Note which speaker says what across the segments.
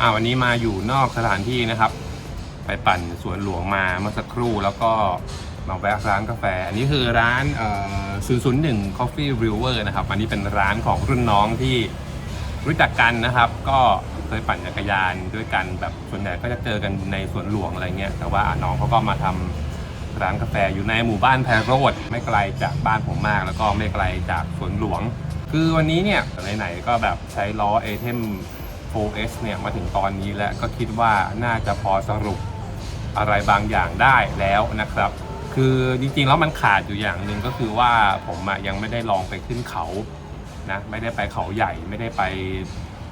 Speaker 1: อ่าวันนี้มาอยู่นอกสถานที่นะครับ ไปปั่นสวนหลวงมาเมื่อสักครู่แล้วก็มาแวะร้านกาแฟ อันนี้คือร้านเอ่อ001 Coffee Brewer นะครับ อันนี้เป็นร้านของรุ่นน้องที่รู้จักกันนะครับ ก็เคยปั่นจักรยานด้วยกันแบบส่วนใหญ่ก็จะเจอกันในสวนหลวงอะไรเงี้ย แต่ว่าน้องเขาก็มาทำร้านกาแฟอยู่ในหมู่บ้านแพรโรดไม่ไกลจากบ้านผมมาก แล้วก็ไม่ไกลจากสวนหลวง คือวันนี้เนี่ยไหนๆก็แบบใช้ล้อ a t e m 4S เนี่ยมาถึงตอนนี้แล้วก็คิดว่าน่าจะพอสรุปอะไรบางอย่างได้แล้วนะครับ คือจริงๆแล้วมันขาดอยู่อย่างหนึ่งก็คือว่าผมอะยังไม่ได้ลองไปขึ้นเขานะไม่ได้ไปเขาใหญ่ไม่ได้ไป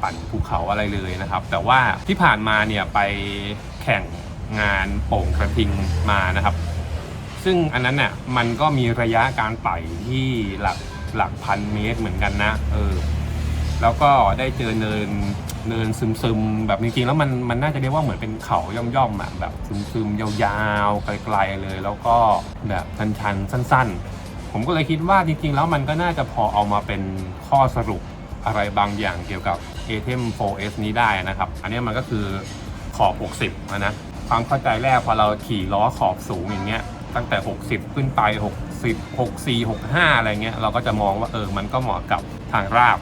Speaker 1: ปั่นภูเขาอะไรเลยนะครับ แต่ว่าที่ผ่านมาเนี่ยไปแข่งงานโป่งกระทิงมานะครับ ซึ่งอันนั้นน่ะมันก็มีระยะการไต่ที่หลักหลักพันเมตรเหมือนกันนะเออ แล้วก็ได้เจอเนินเนินซึมๆแบบจริงๆแล้วมันมันน่าจะเรียกว่าเหมือนเป็นเขาย่อมๆอะแบบซึมๆยาวๆไกลๆเลย แล้วก็แบบชันๆสั้น ๆ ผมก็เลยคิดว่าจริงๆ แล้วมันก็น่าจะพอเอามาเป็นข้อสรุปอะไรบางอย่างเกี่ยวกับ a t e m 4S นี้ได้นะครับ อันนี้มันก็คือขอบ 60อะนะความเข้าใจแรกพอเราขี่ล้อขอบสูงอย่างเงี้ยตั้งแต่ 60 ขึ้นไป 60 64 65 อะไรเงี้ยเราก็จะมองว่าเออมันก็เหมาะกับทางราบ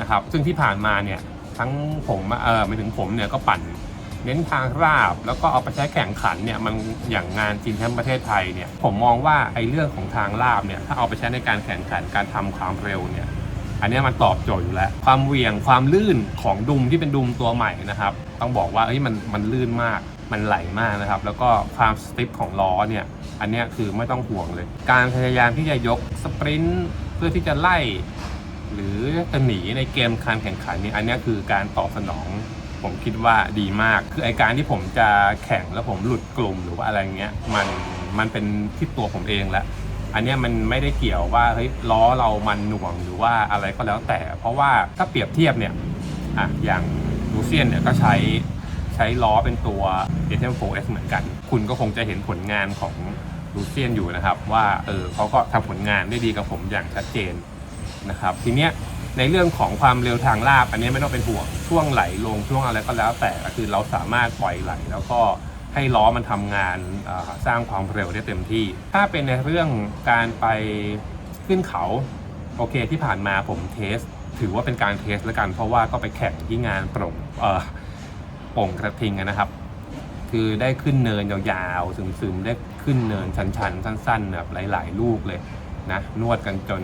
Speaker 1: นะครับ ซึ่งที่ผ่านมาเนี่ยทั้งผมเออไม่ถึงผมเนี่ยก็ปั่นเน้นทางราบ แล้วก็เอาไปใช้แข่งขันเนี่ยมันอย่างงานจีนแชมป์ประเทศไทยเนี่ยผมมองว่าไอ้เรื่องของทางราบเนี่ยถ้าเอาไปใช้ในการแข่งขันการทำความเร็วเนี่ยอันนี้มันตอบโจทย์อยู่แล้ว ความเหวี่ยงความลื่นของดุมที่เป็นดุมตัวใหม่นะครับต้องบอกว่าเอ้ยมันมันลื่นมากมันไหลมากนะครับ แล้วก็ความสติฟของล้อเนี่ยอันนี้คือไม่ต้องห่วงเลย การพยายามที่จะยกสปรินต์เพื่อที่จะไล่ หรือจะหนีในเกมการแข่งขันนี่อันนี้คือการตอบสนอง ผมคิดว่าดีมาก คือไอการที่ผมจะแข่งแล้วผมหลุดกลุ่มหรือว่าอะไรเงี้ยมันมันเป็นที่ตัวผมเองและอันนี้มันไม่ได้เกี่ยวว่าเฮ้ยล้อเรามันหน่วงหรือว่าอะไรก็แล้วแต่ เพราะว่าถ้าเปรียบเทียบเนี่ยอะอย่างลูเซียนเนี่ยก็ใช้ใช้ล้อเป็นตัว a t m 4S เหมือนกัน คุณก็คงจะเห็นผลงานของลูเซียนอยู่นะครับ ว่าเออเขาก็ทำผลงานได้ดีกับผมอย่างชัดเจน นะครับทีเนี้ยในเรื่องของความเร็วทางลาบอันนี้ไม่ต้องเป็นห่วงช่วงไหลลงช่วงอะไรก็แล้วแต่ก็คือเราสามารถปล่อยไหลแล้วก็ให้ล้อมันทำงานสร้างความเร็วได้เต็มที่ ถ้าเป็นในเรื่องการไปขึ้นเขาโอเคที่ผ่านมาผมเทส ถือว่าเป็นการเทสแล้วกัน เพราะว่าก็ไปแข่งที่งานโปร่งเอ่อโป่งกระทิงนะครับ คือได้ขึ้นเนินยาวๆซึมๆได้ขึ้นเนินชันๆ สั้นๆแบบหลาย ๆ ลูกเลย นะนวดกันจน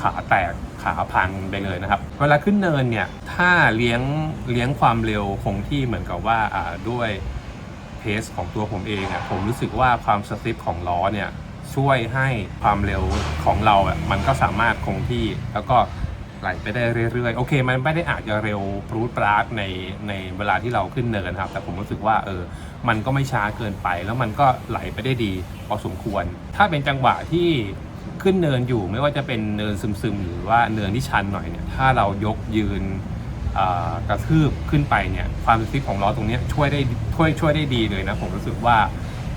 Speaker 1: ขาแตกขาพังไปเลยนะครับ เวลาขึ้นเนินเนี่ยถ้าเลี้ยงเลี้ยงความเร็วคงที่เหมือนกับว่าด้วยเพสของตัวผมเองอะผมรู้สึกว่าความสติฟของล้อเนี่ยช่วยให้ความเร็วของเราอะมันก็สามารถคงที่แล้วก็ไหลไปได้เรื่อยๆ โอเค มันไม่ได้อาจจะเร็วปรูดปราดในในเวลาที่เราขึ้นเนินครับ แต่ผมรู้สึกว่าเออ มันก็ไม่ช้าเกินไป แล้วมันก็ไหลไปได้ดีพอสมควร ถ้าเป็นจังหวะที่ ขึ้นเนินอยู่ไม่ว่าจะเป็นเนินซึมๆ หรือว่าเนินที่ชันหน่อยเนี่ยถ้าเรายกยืนกระทืบขึ้นไปเนี่ยความสติของล้อตรงนี้ช่วยได้ช่วยช่วยได้ดีเลยนะผมรู้สึกว่า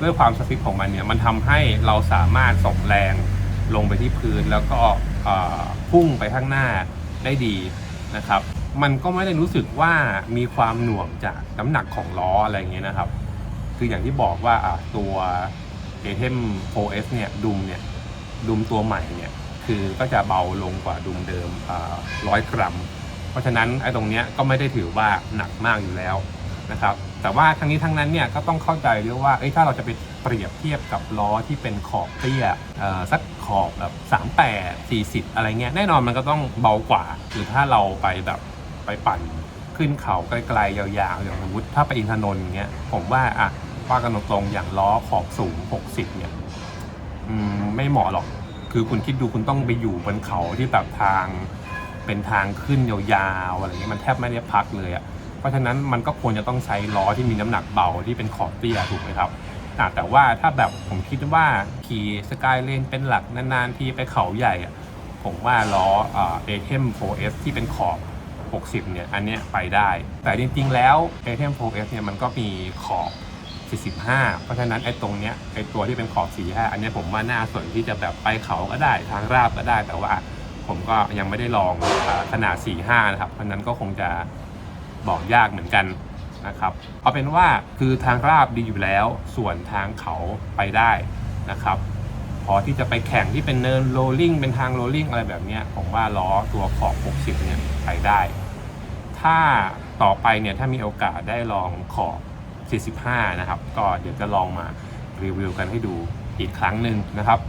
Speaker 1: ด้วยความสติของมันเนี่ยมันทำให้เราสามารถส่งแรงลงไปที่พื้นแล้วก็พุ่งไปข้างหน้าได้ดีนะครับ มันก็ไม่ได้รู้สึกว่ามีความหน่วงจากน้ำหนักของล้ออะไรอย่างเงี้ยนะครับ คืออย่างที่บอกว่าอะตัว a t e m 4S เนี่ยดุมเนี่ย ดุมตัวใหม่เนี่ยคือก็จะเบาลงกว่าดุมเดิมร้อยกรัม เพราะฉะนั้นไอ้ตรงเนี้ยก็ไม่ได้ถือว่าหนักมากอยู่แล้วนะครับแต่ว่าทั้งนี้ทั้งนั้นเนี่ยก็ต้องเข้าใจด้วยว่าเอ้ถ้าเราจะไปเปรียบเทียบกับล้อที่เป็นขอบเตี้ยสักขอบแบบ38 40 อะไรเงี้ยแน่นอนมันก็ต้องเบากว่า หรือถ้าเราไปแบบไปปั่นขึ้นเขาไกลๆยาวๆ อย่างสมมติถ้าไปอินทนนท์เงี้ยผมว่าอะว่ากันตรงๆอย่างล้อขอบสูง 60เนี่ย อืมไม่เหมาะหรอก คือคุณคิดดูคุณต้องไปอยู่บนเขาที่แบบทางเป็นทางขึ้นยาวๆอะไรเงี้ยมันแทบไม่ได้พักเลยอะ่ะ เพราะฉะนั้นมันก็ควรจะต้องใช้ล้อที่มีน้ำหนักเบาที่เป็นขอบเตี้ยถูกไหมครับอะแต่ว่าถ้าแบบผมคิดว่าขี่สกายเลนเป็นหลักนานๆ ที่ไปเขาใหญ่อะผมว่าล้อเอเทม 4S ที่เป็นขอบ 60 เนี่ย อันเนี้ยไปได้ แต่จริงๆแล้ว a t e m 4S เนี่ยมันก็มีขอบ 45 เพราะฉะนั้นไอ้ตรงเนี้ยไอ้ตัวที่เป็นขอบ45อันนี้ผมว่าน่าสนที่จะแบบไปเขาก็ได้ทางราบก็ได้ แต่ว่าผมก็ยังไม่ได้ลองอขนาด 45 นะครับ เพราะนั้นก็คงจะบอกยากเหมือนกันนะครับเอาเป็นว่าคือทางราบดีอยู่แล้วส่วนทางเขาไปได้นะครับพอที่จะไปแข่งที่เป็นเนินโรลลิ่งเป็นทางโรลลิ่งอะไรแบบเนี้ยผมว่าล้อตัวขอบ 60 เนี่ยไปได้ ถ้าต่อไปเนี่ยถ้ามีโอกาสได้ลองขอบ 45 นะครับ ก็เดี๋ยวจะลองมารีวิวกันให้ดูอีกครั้งหนึ่งนะครับ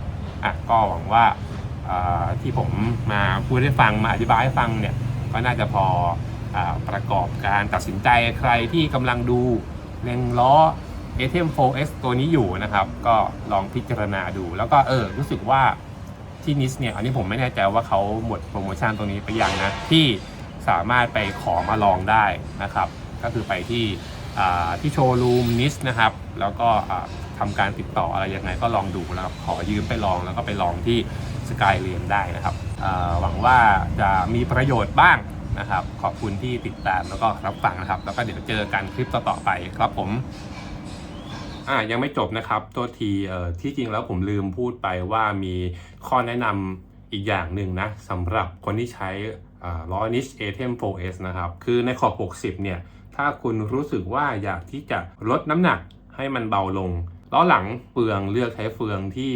Speaker 1: อะก็หวังว่าที่ผมมาพูดให้ฟังมาอธิบายให้ฟังเนี่ยก็น่าจะพออประกอบการตัดสินใจใครที่กำลังดูเล็งล้อ a t m 4S ตัวนี้อยู่นะครับ ก็ลองพิจารณาดู แล้วก็เออรู้สึกว่าที่นิสเนี่ย อันนี้ผมไม่แน่ใจว่าเขาหมดโปรโมชั่นตรงนี้ไปยังนะ ที่สามารถไปขอมาลองได้นะครับ ก็คือไปที่ ที่โชว์รูมนิสนะครับ แล้วก็อ่าทำการติดต่ออะไรยังไงก็ลองดูนะครับ ขอยืมไปลองแล้วก็ไปลองที่สกายเ n ได้นะครับ หวังว่าจะมีประโยชน์บ้างนะครับ ขอบคุณที่ติดตามแล้วก็รับฟังนะครับ แล้วก็เดี๋ยวเจอกันคลิปต่อๆไปครับผมอ่ายังไม่จบนะครับตัวทีเอ่อที่จริงแล้วผมลืมพูดไปว่ามีข้อแนะนำอีกอย่างหนึ่งนะสำหรับคนที่ใช้ล้อ Niche ATEM 4S นะครับ คือในขอบ 60 เนี่ย ถ้าคุณรู้สึกว่าอยากที่จะลดน้ำหนักให้มันเบาลงล้อหลังเฟืองเลือกใช้เฟืองที่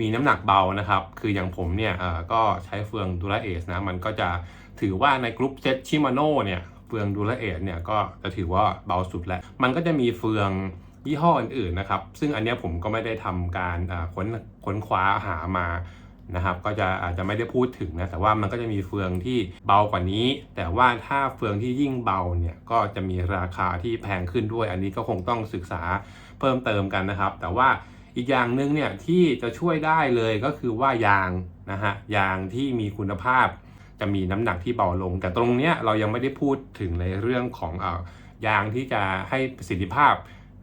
Speaker 1: มีน้ำหนักเบานะครับ คืออย่างผมเนี่ยอ่าก็ใช้เฟือง Dura Ace นะ มันก็จะถือว่าในกรุ๊ปเซตชิมาโน่เนี่ย เฟือง Dura Ace เนี่ยก็จะถือว่าเบาสุดแล้ว มันก็จะมีเฟืองยี่ห้ออื่นๆนะครับ ซึ่งอันนี้ผมก็ไม่ได้ทำการอ่าค้นค้นคว้าหามา นะครับ ก็จะอาจจะไม่ได้พูดถึงนะ แต่ว่ามันก็จะมีเฟืองที่เบากว่านี้ แต่ว่าถ้าเฟืองที่ยิ่งเบาเนี่ย ก็จะมีราคาที่แพงขึ้นด้วย อันนี้ก็คงต้องศึกษาเพิ่มเติมกันนะครับ แต่ว่าอีกอย่างหนึ่งเนี่ยที่จะช่วยได้เลยก็คือว่ายางนะฮะ ยางที่มีคุณภาพจะมีน้ำหนักที่เบาลง แต่ตรงเนี้ยเรายังไม่ได้พูดถึงในเรื่องของเออยางที่จะให้ประสิทธิภาพ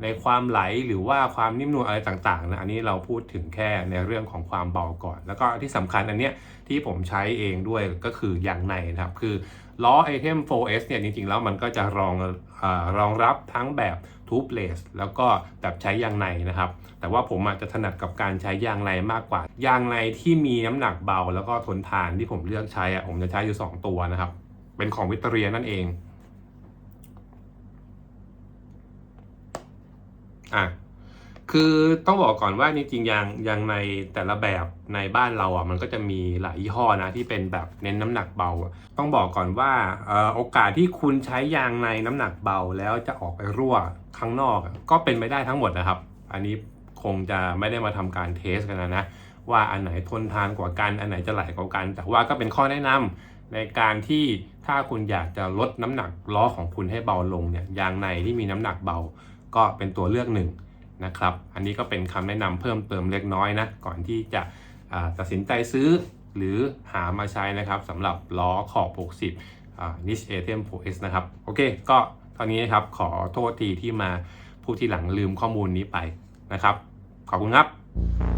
Speaker 1: ในความไหลหรือว่าความนิ่มนวลอะไรต่างๆนะอันนี้เราพูดถึงแค่ในเรื่องของความเบาก่อน แล้วก็ที่สำคัญอันเนี้ยที่ผมใช้เองด้วยก็คือยางในนะครับ คือล้อ Item 4S เนี่ยจริงๆ แล้วมันก็จะรองอรองรับทั้งแบบทูบเลสแล้วก็แบบใช้ยางในนะครับ แต่ว่าผมอาจจะถนัดกับการใช้ยางในมากกว่า ยางในที่มีน้ำหนักเบา แล้วก็ทนทานที่ผมเลือกใช้อะผมจะใช้อยู่ 2 ตัวนะครับ เป็นของวิตเตอรียนั่นเอง อะคือต้องบอกก่อนว่าจริงๆยางยางในแต่ละแบบในบ้านเราอะมันก็จะมีหลายยี่ห้อนะที่เป็นแบบเน้นน้ำหนักเบา ต้องบอกก่อนว่าออโอกาสที่คุณใช้ยางในน้ำหนักเบาแล้วจะออกไปรั่วข้างนอก ก็เป็นไปได้ทั้งหมดนะครับ อันนี้คงจะไม่ได้มาทำการเทสกันนะนะว่าอันไหนทนทานกว่ากันอันไหนจะไหลกว่ากัน แต่ว่าก็เป็นข้อแนะนำในการที่ถ้าคุณอยากจะลดน้ำหนักล้อของคุณให้เบาลงเนี่ยยางในที่มีน้ำหนักเบา ก็เป็นตัวเลือกหนึ่งนะครับ อันนี้ก็เป็นคำแนะนำเพิ่มเติมเล็กน้อยนะ ก่อนที่จะตัดสินใจซื้อหรือหามาใช้นะครับสำหรับล้อขอบ 60อ่า Niche ATM 4S นะครับ โอเค ก็เท่านี้นะครับ ขอโทษทีที่มาพูดที่หลังลืมข้อมูลนี้ไปนะครับ ขอบคุณครับ